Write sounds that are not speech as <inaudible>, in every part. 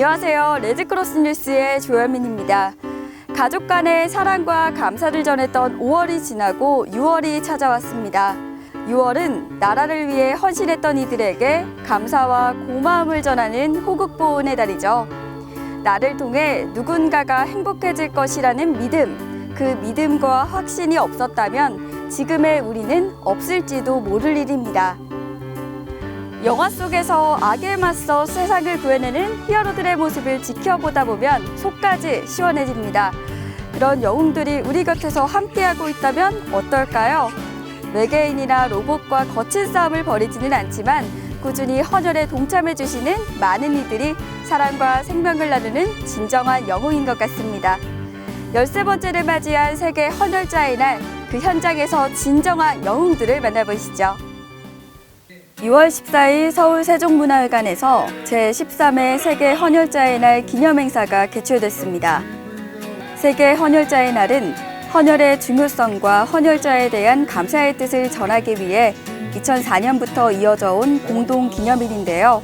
안녕하세요. 레드크로스 뉴스의 조현민입니다. 가족 간의 사랑과 감사를 전했던 5월이 지나고 6월이 찾아왔습니다. 6월은 나라를 위해 헌신했던 이들에게 감사와 고마움을 전하는 호국보훈의 달이죠. 나를 통해 누군가가 행복해질 것이라는 믿음, 그 믿음과 확신이 없었다면 지금의 우리는 없을지도 모를 일입니다. 영화 속에서 악에 맞서 세상을 구해내는 히어로들의 모습을 지켜보다 보면 속까지 시원해집니다. 그런 영웅들이 우리 곁에서 함께하고 있다면 어떨까요? 외계인이나 로봇과 거친 싸움을 벌이지는 않지만 꾸준히 헌혈에 동참해주시는 많은 이들이 사랑과 생명을 나누는 진정한 영웅인 것 같습니다. 열세 번째를 맞이한 세계 헌혈자의 날, 그 현장에서 진정한 영웅들을 만나보시죠. 6월 14일 서울 세종문화회관에서 제13회 세계 헌혈자의 날 기념행사가 개최됐습니다. 세계 헌혈자의 날은 헌혈의 중요성과 헌혈자에 대한 감사의 뜻을 전하기 위해 2004년부터 이어져 온 공동 기념일인데요.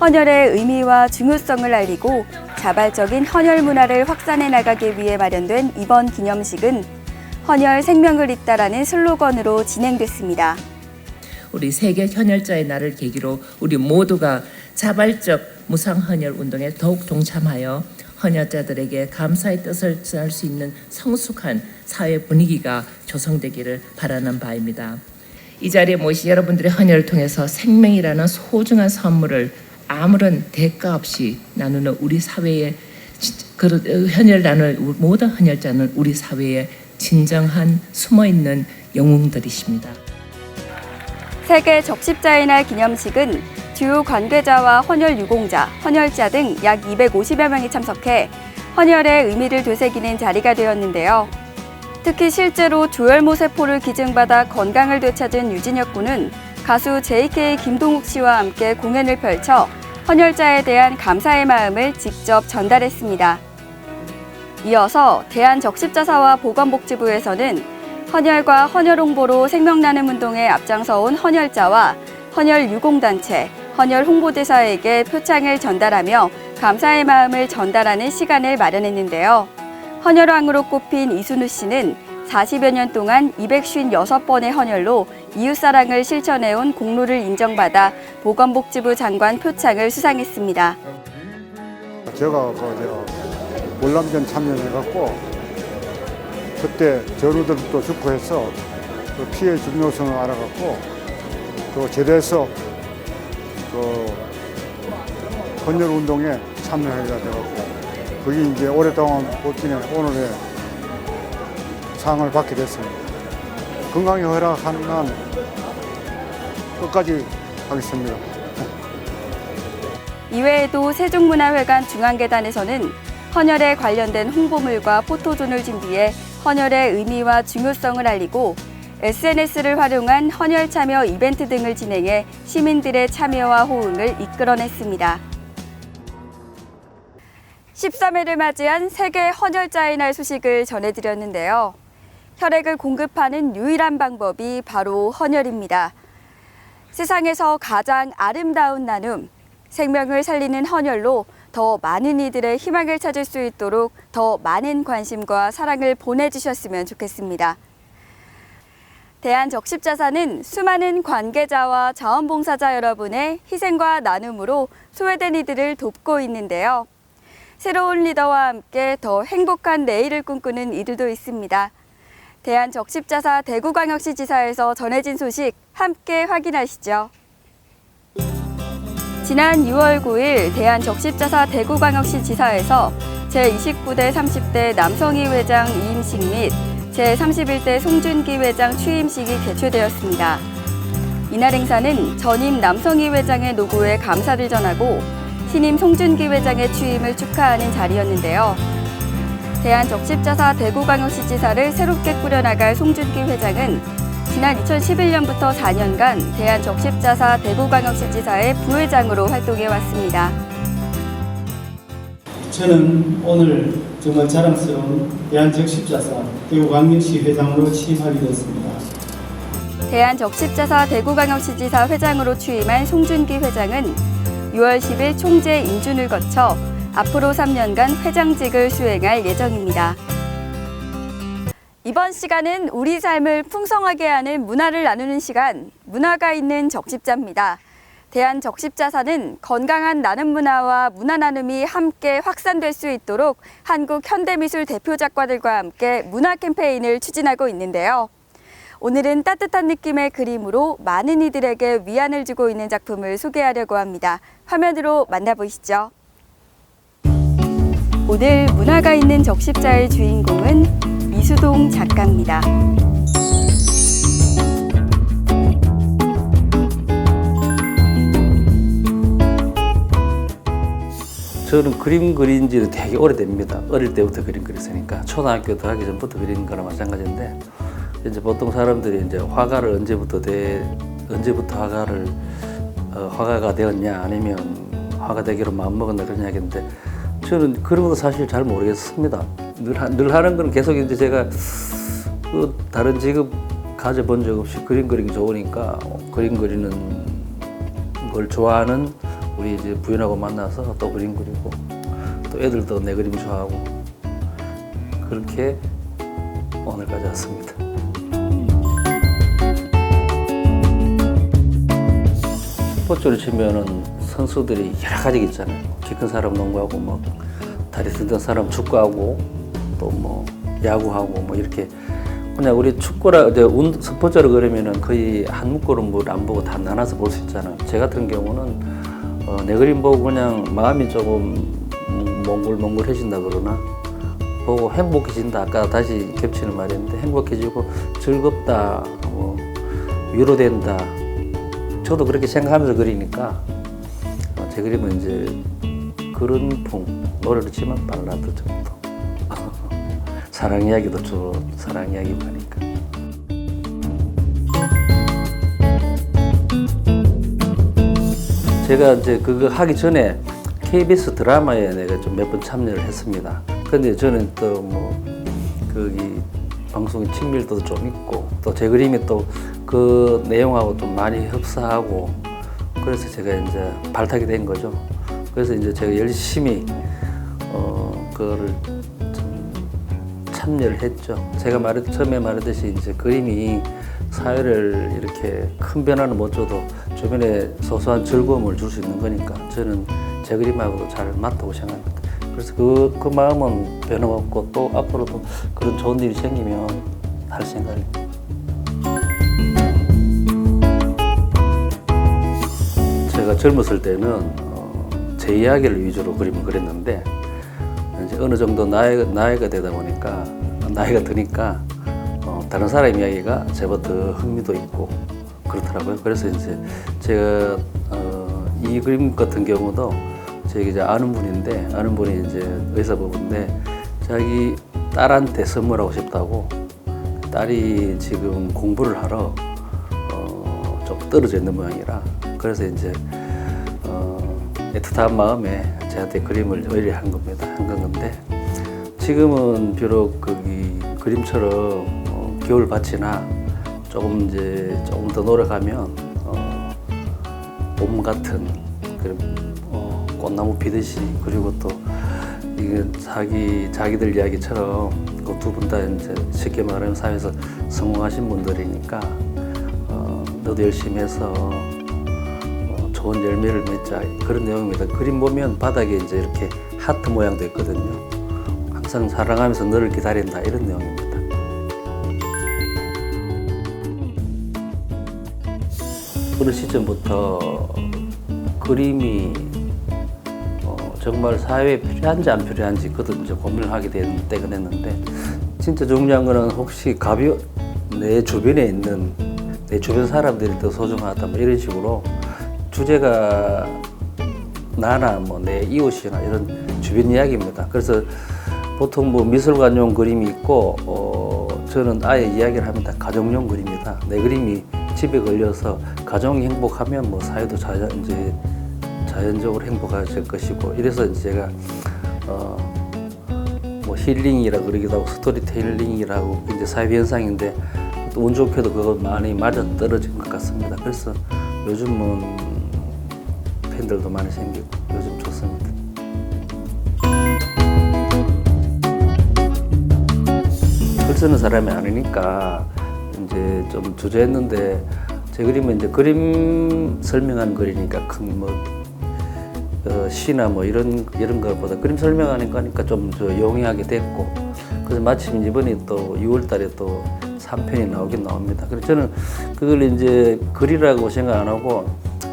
헌혈의 의미와 중요성을 알리고 자발적인 헌혈 문화를 확산해 나가기 위해 마련된 이번 기념식은 헌혈 생명을 잇다라는 슬로건으로 진행됐습니다. 우리 세계 헌혈자의 날을 계기로 우리 모두가 자발적 무상 헌혈 운동에 더욱 동참하여 헌혈자들에게 감사의 뜻을 전할 수 있는 성숙한 사회 분위기가 조성되기를 바라는 바입니다. 이 자리에 모신 여러분들의 헌혈을 통해서 생명이라는 소중한 선물을 아무런 대가 없이 나누는 우리 사회의 그 헌혈 나눌 모든 헌혈자는 우리 사회에 진정한 숨어 있는 영웅들이십니다. 세계 적십자의 날 기념식은 주요 관계자와 헌혈 유공자, 헌혈자 등 약 250여 명이 참석해 헌혈의 의미를 되새기는 자리가 되었는데요. 특히 실제로 조혈모 세포를 기증받아 건강을 되찾은 유진혁 군은 가수 JK 김동욱 씨와 함께 공연을 펼쳐 헌혈자에 대한 감사의 마음을 직접 전달했습니다. 이어서 대한적십자사와 보건복지부에서는 헌혈과 헌혈 홍보로 생명나눔 운동에 앞장서온 헌혈자와 헌혈 유공단체, 헌혈 홍보대사에게 표창을 전달하며 감사의 마음을 전달하는 시간을 마련했는데요. 헌혈왕으로 꼽힌 이순우 씨는 40여 년 동안 256번의 헌혈로 이웃사랑을 실천해온 공로를 인정받아 보건복지부 장관 표창을 수상했습니다. 제가 그저 월남전 참여해갖고 그때 전우들도 죽고 해서 그 피해 중요성을 알아갖고 그 제대해서 그 헌혈 운동에 참여하게 돼갖고 그게 이제 오랫동안 버티네 오늘의 상을 받게 됐습니다. 건강이 허락하는 한 끝까지 하겠습니다. 이외에도 세종문화회관 중앙계단에서는 헌혈에 관련된 홍보물과 포토존을 준비해 헌혈의 의미와 중요성을 알리고 SNS를 활용한 헌혈 참여 이벤트 등을 진행해 시민들의 참여와 호응을 이끌어냈습니다. 13회를 맞이한 세계 헌혈자의 날 소식을 전해드렸는데요. 혈액을 공급하는 유일한 방법이 바로 헌혈입니다. 세상에서 가장 아름다운 나눔, 생명을 살리는 헌혈로 더 많은 이들의 희망을 찾을 수 있도록 더 많은 관심과 사랑을 보내주셨으면 좋겠습니다. 대한적십자사는 수많은 관계자와 자원봉사자 여러분의 희생과 나눔으로 소외된 이들을 돕고 있는데요. 새로운 리더와 함께 더 행복한 내일을 꿈꾸는 이들도 있습니다. 대한적십자사 대구광역시 지사에서 전해진 소식 함께 확인하시죠. 지난 6월 9일 대한적십자사 대구광역시 지사에서 제29대 30대 남성희 회장 이임식 및 제31대 송준기 회장 취임식이 개최되었습니다. 이날 행사는 전임 남성희 회장의 노고에 감사를 전하고 신임 송준기 회장의 취임을 축하하는 자리였는데요. 대한적십자사 대구광역시 지사를 새롭게 꾸려나갈 송준기 회장은 지난 2011년부터 4년간 대한적십자사 대구광역시 지사의 부회장으로 활동해 왔습니다. 저는 오늘 정말 자랑스러운 대한적십자사 대구광역시 회장으로 취임하게 되었습니다. 대한적십자사 대구광역시 지사 회장으로 취임한 송준기 회장은 6월 10일 총재 인준을 거쳐 앞으로 3년간 회장직을 수행할 예정입니다. 이번 시간은 우리 삶을 풍성하게 하는 문화를 나누는 시간, 문화가 있는 적십자입니다. 대한 적십자사는 건강한 나눔 문화와 문화 나눔이 함께 확산될 수 있도록 한국 현대미술 대표 작가들과 함께 문화 캠페인을 추진하고 있는데요. 오늘은 따뜻한 느낌의 그림으로 많은 이들에게 위안을 주고 있는 작품을 소개하려고 합니다. 화면으로 만나보시죠. 오늘 문화가 있는 적십자의 주인공은 미수동 작가입니다. 저는 그림 그린 지는 되게 오래됩니다. 어릴 때부터 그림 그렸으니까 초등학교 들어가기 전부터 그리는 거나 마찬가지인데 이제 보통 사람들이 이제 화가를 언제부터 돼 언제부터 화가를 어, 화가가 되었냐 아니면 화가 되기로 마음 먹었나 그런 이야기인데 저는 그런 것도 사실 잘 모르겠습니다. 늘, 하- 늘 하는 건 계속 이제 제가 그 다른 직업 가져본 적 없이 그림 그리기 좋으니까 어, 그림 그리는 걸 좋아하는 우리 이제 부인하고 만나서 또 그림 그리고 또 애들도 내 그림 좋아하고 그렇게 오늘까지 왔습니다. 스포츠로 치면은 선수들이 여러 가지 있잖아요. 키 큰 사람 농구하고 뭐 다리 든든 사람 축구하고 또 뭐 야구하고 뭐 이렇게 그냥 우리 축구라 이제 운 스포츠로 그러면은 거의 한 묶으로 안 보고 다 나눠서 볼 수 있잖아요. 제 같은 경우는 어, 내 그림 보고 그냥 마음이 조금 음, 몽글몽글해진다 그러나 보고 행복해진다. 아까 다시 겹치는 말인데 행복해지고 즐겁다, 뭐 위로된다. 저도 그렇게 생각하면서 그리니까 어, 제 그림은 이제 그런 풍 노래를 치면 발라드 정도 <laughs> 사랑 이야기도 주로 사랑 이야기고 하니까 제가 이제 그거 하기 전에 KBS 드라마에 내가 좀 몇 번 참여를 했습니다. 근데 저는 또 뭐 거기 방송의 친밀도도 좀 있고 또 제 그림이 또 그 내용하고 좀 많이 흡사하고 그래서 제가 이제 발탁이 된 거죠. 그래서 이제 제가 열심히 어 그거를 좀 참여를 했죠. 제가 말했 처음에 말했듯이 이제 그림이 사회를 이렇게 큰 변화는 못 줘도 주변에 소소한 즐거움을 줄 수 있는 거니까 저는 제 그림하고도 잘 맞다고 생각합니다. 그래서 그, 그 마음은 변함없고 또 앞으로도 그런 좋은 일이 생기면 할 생각입니다. 젊었을 때는 어, 제 이야기를 위주로 그림을 그렸는데 이제 어느 정도 나이, 나이가 되다 보니까 나이가 드니까 어, 다른 사람 이야기가 제보다 더 흥미도 있고 그렇더라고요. 그래서 이제 제가 어, 이 그림 같은 경우도 제가 이제 아는 분인데 아는 분이 이제 의사부부인데 자기 딸한테 선물하고 싶다고 딸이 지금 공부를 하러 어, 좀 떨어져 있는 모양이라 그래서 이제 어, 애틋한 마음에 저한테 그림을 의뢰한 겁니다. 한 건데 지금은 비록 거기 그림처럼 어, 겨울 밭이나 조금 이제 조금 더 노력하면 어, 봄 같은 그런 어, 꽃나무 피듯이 그리고 또 이게 자기 자기들 이야기처럼 그 두 분 다 이제 쉽게 말하면 사회에서 성공하신 분들이니까 어, 너도 열심히 해서 어, 좋은 열매를 맺자 그런 내용입니다. 그림 보면 바닥에 이제 이렇게 하트 모양도 있거든요. 항상 사랑하면서 너를 기다린다 이런 내용입니다. 어느 시점부터 그림이 어, 정말 사회에 필요한지 안 필요한지 그것도 이제 고민을 하게 된 때가 됐는데 진짜 중요한 거는 혹시 가벼 내 주변에 있는 내 주변 사람들이 더 소중하다 뭐 이런 식으로 주제가 나나 뭐 내 이웃이나 이런 주변 이야기입니다. 그래서 보통 뭐 미술관용 그림이 있고 어, 저는 아예 이야기를 합니다. 가정용 그림이다. 내 그림이 집에 걸려서 가정이 행복하면 뭐 사회도 자연 이제 자연적으로 행복해질 것이고 이래서 이제 제가 어, 뭐 힐링이라 그러기도 하고 스토리텔링이라고 이제 사회 현상인데 또운 좋게도 그거 많이 맞아 떨어진 것 같습니다. 그래서 요즘은 팬들도 많이 생기고 요즘 좋습니다. 글 쓰는 사람이 아니니까 이제 좀 주저했는데 제 그림은 이제 그림 설명한 글이니까 큰뭐 어, 시나 뭐 이런 이런 것보다 그림 설명하는 거니까 좀저 용이하게 됐고 그래서 마침 이번에 또 6월달에 또 3편이 나오긴 나옵니다. 그래서 저는 그걸 이제 글이라고 생각 안 하고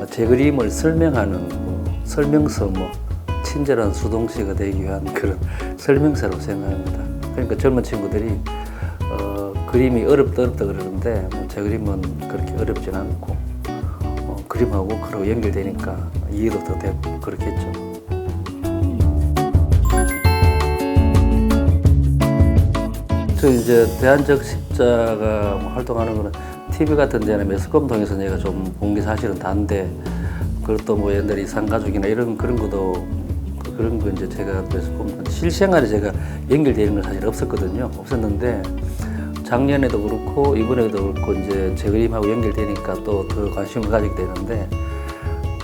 제 그림을 설명하는 뭐 설명서 뭐 친절한 수동시가 되기 위한 그런 <laughs> 설명서라고 생각합니다. 그러니까 젊은 친구들이 어, 그림이 어렵다 어렵다 그러는데 뭐 제 그림은 그렇게 어렵진 않고 어, 그림하고 그러고 연결되니까 이해도 더 되고 그렇겠죠. 저 이제 대한적 십자가 뭐 활동하는 거는 TV 같은 데는 매스컴 통해서 내가 좀 본 게 사실은 다인데 그것도 뭐 옛날에 이산가족이나 이런 그런 것도 그- 그런 거 이제 제가 매스컴 실생활에 제가 연결되는 건 사실 없었거든요. 없었는데 작년에도 그렇고 이번에도 그렇고 이제 제 그림하고 연결되니까 또 더 관심을 가지게 되는데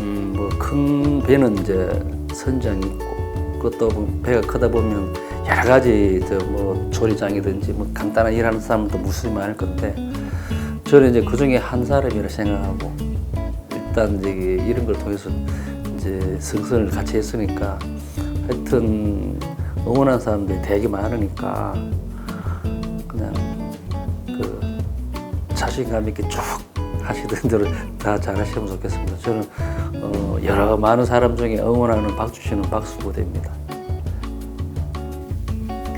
음, 뭐 큰 배는 이제 선장이 있고 그것도 뭐 배가 크다 보면 여러 가지 저 뭐 조리장이든지 뭐 간단한 일하는 사람도 무수히 많을 건데 저는 이제 그 중에 한 사람이라 생각하고 일단 이제 이런 걸 통해서 이제 승선을 같이 했으니까 하여튼 응원한 사람들이 되게 많으니까 그냥 그 자신감 있게 쭉 하시던 대로 다 잘하시면 좋겠습니다. 저는 어, 여러 많은 사람 중에 응원하는 박주 씨는 박수고 됩니다.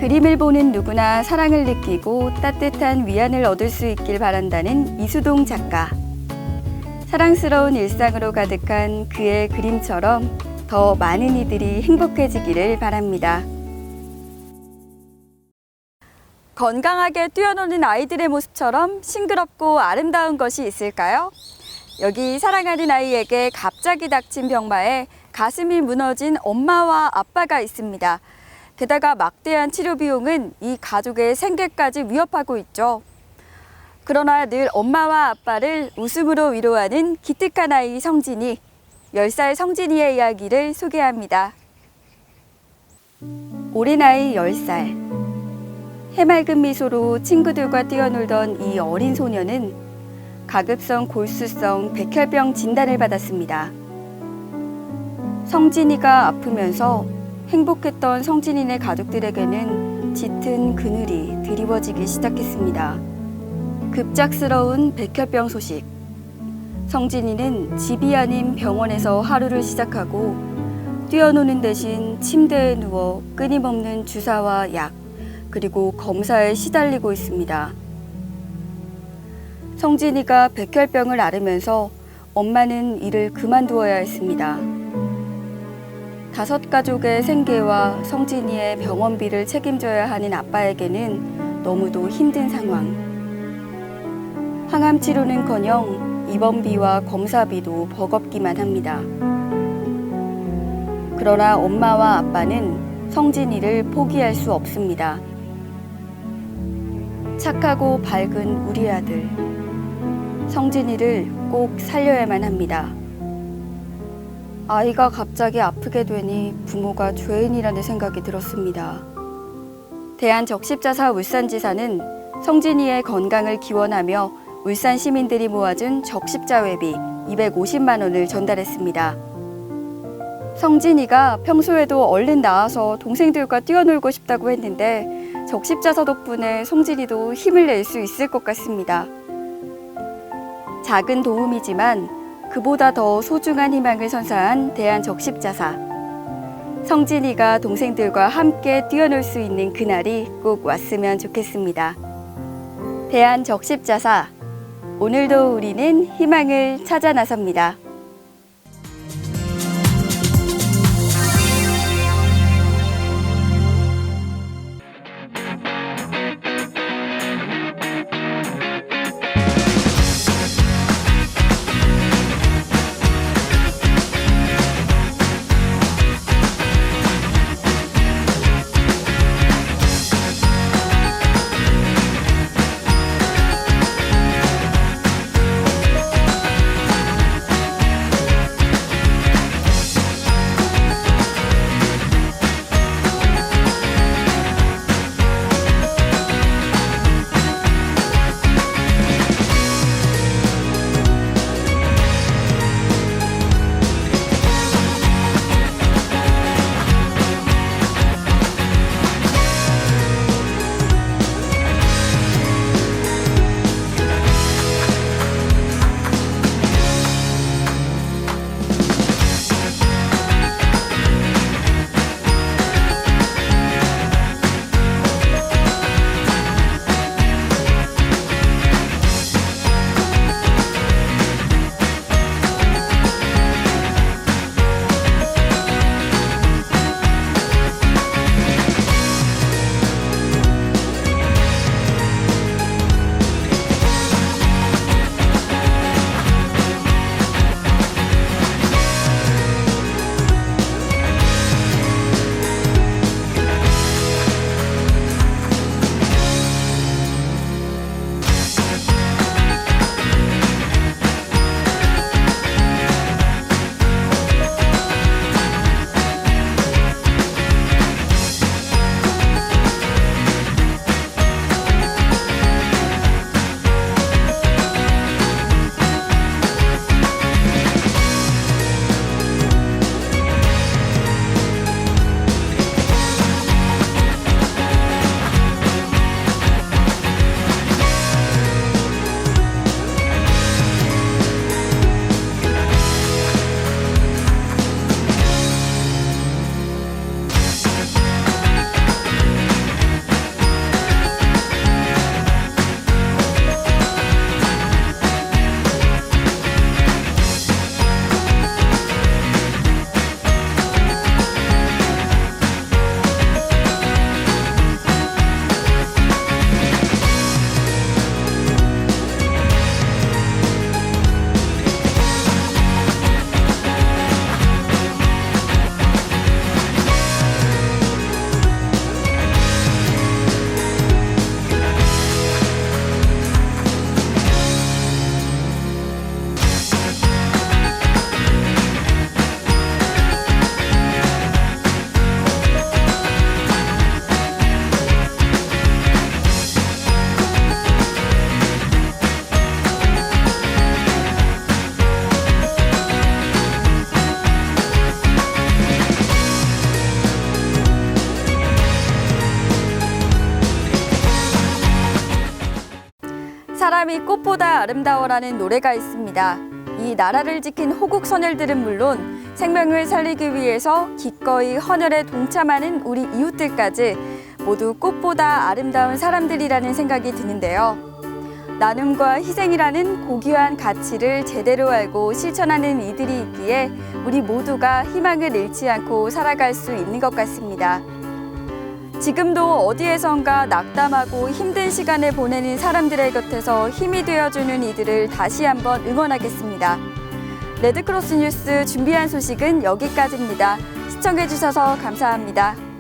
그림을 보는 누구나 사랑을 느끼고 따뜻한 위안을 얻을 수 있길 바란다는 이수동 작가. 사랑스러운 일상으로 가득한 그의 그림처럼 더 많은 이들이 행복해지기를 바랍니다. 건강하게 뛰어노는 아이들의 모습처럼 싱그럽고 아름다운 것이 있을까요? 여기 사랑하는 아이에게 갑자기 닥친 병마에 가슴이 무너진 엄마와 아빠가 있습니다. 게다가 막대한 치료 비용은 이 가족의 생계까지 위협하고 있죠. 그러나 늘 엄마와 아빠를 웃음으로 위로하는 기특한 아이 성진이 10살 성진이의 이야기를 소개합니다. 올해 나이 10살. 해맑은 미소로 친구들과 뛰어놀던 이 어린 소녀는 가급성 골수성 백혈병 진단을 받았습니다. 성진이가 아프면서 행복했던 성진이네 가족들에게는 짙은 그늘이 드리워지기 시작했습니다. 급작스러운 백혈병 소식. 성진이는 집이 아닌 병원에서 하루를 시작하고 뛰어노는 대신 침대에 누워 끊임없는 주사와 약, 그리고 검사에 시달리고 있습니다. 성진이가 백혈병을 앓으면서 엄마는 일을 그만두어야 했습니다. 다섯 가족의 생계와 성진이의 병원비를 책임져야 하는 아빠에게는 너무도 힘든 상황. 항암 치료는커녕 입원비와 검사비도 버겁기만 합니다. 그러나 엄마와 아빠는 성진이를 포기할 수 없습니다. 착하고 밝은 우리 아들. 성진이를 꼭 살려야만 합니다. 아이가 갑자기 아프게 되니 부모가 죄인이라는 생각이 들었습니다. 대한적십자사 울산지사는 성진이의 건강을 기원하며 울산 시민들이 모아준 적십자회비 250만 원을 전달했습니다. 성진이가 평소에도 얼른 나와서 동생들과 뛰어놀고 싶다고 했는데 적십자사 덕분에 성진이도 힘을 낼 수 있을 것 같습니다. 작은 도움이지만 그보다 더 소중한 희망을 선사한 대한적십자사. 성진이가 동생들과 함께 뛰어놀 수 있는 그날이 꼭 왔으면 좋겠습니다. 대한적십자사. 오늘도 우리는 희망을 찾아 나섭니다. 사람이 꽃보다 아름다워라는 노래가 있습니다. 이 나라를 지킨 호국 선열들은 물론 생명을 살리기 위해서 기꺼이 헌혈에 동참하는 우리 이웃들까지 모두 꽃보다 아름다운 사람들이라는 생각이 드는데요. 나눔과 희생이라는 고귀한 가치를 제대로 알고 실천하는 이들이 있기에 우리 모두가 희망을 잃지 않고 살아갈 수 있는 것 같습니다. 지금도 어디에선가 낙담하고 힘든 시간을 보내는 사람들의 곁에서 힘이 되어주는 이들을 다시 한번 응원하겠습니다. 레드크로스 뉴스 준비한 소식은 여기까지입니다. 시청해주셔서 감사합니다.